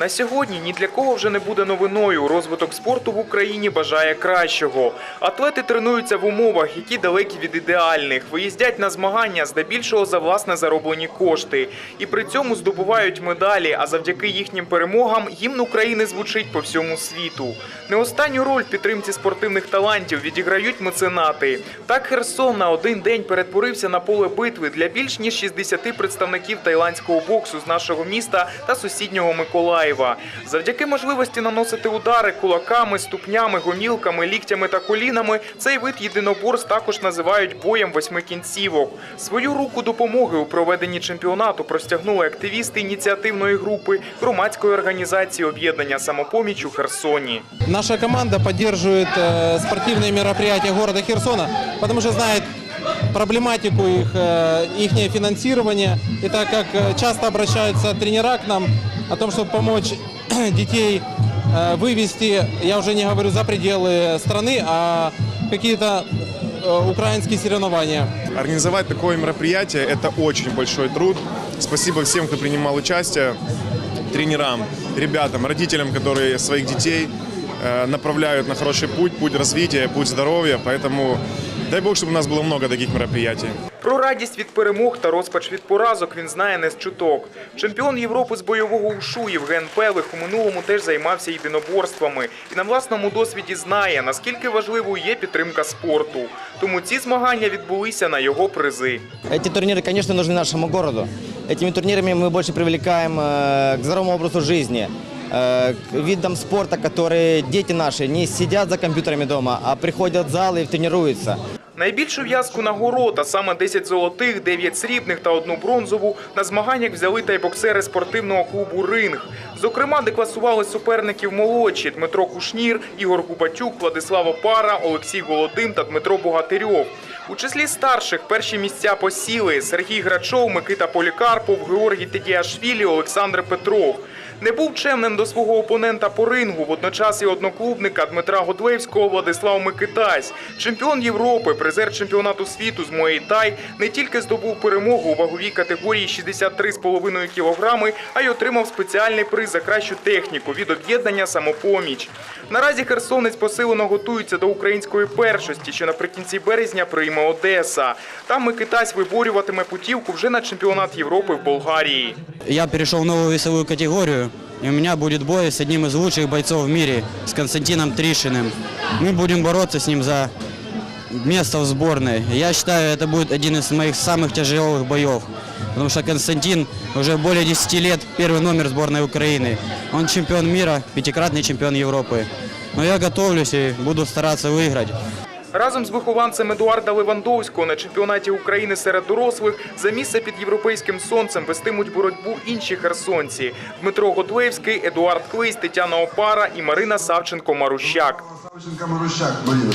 На сьогодні ні для кого вже не буде новиною. Розвиток спорту в Україні бажає кращого. Атлети тренуються в умовах, які далекі від ідеальних. Виїздять на змагання здебільшого за власне зароблені кошти. І при цьому здобувають медалі. А завдяки їхнім перемогам гімн України звучить по всьому світу. Не останню роль в підтримці спортивних талантів відіграють меценати. Так Херсон на один день перетворився на поле битви для більш ніж 60 представників тайландського боксу з нашого міста та сусіднього Миколаєва. Завдяки можливості наносити удари кулаками, ступнями, гомілками, ліктями та колінами. Цей вид єдиноборств також називають боєм восьми кінцівок. Свою руку допомоги у проведенні чемпіонату простягнули активісти ініціативної групи громадської організації об'єднання самопоміч у Херсоні. Наша команда поддерживает э, спортивные мероприятия города Херсона, потому что знает проблематику их, э, ихнее финансирование. И так как э, часто обращаются тренера к нам о том, чтобы помочь детей э, вывести, я уже не говорю за пределы страны, а какие-то украинские соревнования. Организовать такое мероприятие – это очень большой труд. Спасибо всем, кто принимал участие, тренерам, ребятам, родителям, которые своих детей направляют на хороший путь, путь развития, путь здоровья. Поэтому дай Бог, чтобы у нас было много таких мероприятий. Про радість від перемог та розпач від поразок він знає не з чуток. Чемпіон Європи з бойового ушу Євген Пелих у минулому теж займався єдиноборствами і на власному досвіді знає, наскільки важливою є підтримка спорту. Тому ці змагання відбулися на його призи. Эти турниры, конечно, нужны нашему городу. Этими турнирами мы больше привлекаем э, к здоровому образу жизни, э, к видам спорта, которые дети наши не сидят за компьютерами дома, а приходят в зал и тренируются. Найбільшу в'язку нагород, а саме 10 золотих, 9 срібних та одну бронзову, на змаганнях взяли та й боксери спортивного клубу Ринг. Зокрема, де класували суперників молодші Дмитро Кушнір, Ігор Губатюк, Владислав Опара, Олексій Голодим та Дмитро Богатирьов. У числі старших перші місця посіли Сергій Грачов, Микита Полікарпов, Георгій Тедіашвілі, Олександр Петров. Не був чемним до свого опонента по рингу, водночас і одноклубника Дмитра Годлевського Владислав Микитась. Чемпіон Європи, призер чемпіонату світу з Муей Тай, не тільки здобув перемогу у ваговій категорії 63,5 кг, а й отримав спеціальний приз за кращу техніку від об'єднання «Самопоміч». Наразі херсонець посилено готується до української першості, що наприкінці березня прийме Одеса. Там Микитась виборюватиме путівку вже на чемпіонат Європи в Болгарії. Я перешел в новую весовую категорию, и у меня будет бой с одним из лучших бойцов в мире, с Константином Тришиным. Мы будем бороться с ним за место в сборной. Я считаю, это будет один из моих самых тяжелых боев, потому что Константин уже более 10 лет первый номер сборной Украины. Он чемпион мира, пятикратный чемпион Европы. Но я готовлюсь и буду стараться выиграть. Разом з вихованцем Едуарда Левандовського на чемпіонаті України серед дорослих за місце під європейським сонцем вестимуть боротьбу інші херсонці: Дмитро Годлевський, Едуард Клись, Тетяна Опара і Марина Савченко Марущак. Савченко Марущак, Марина.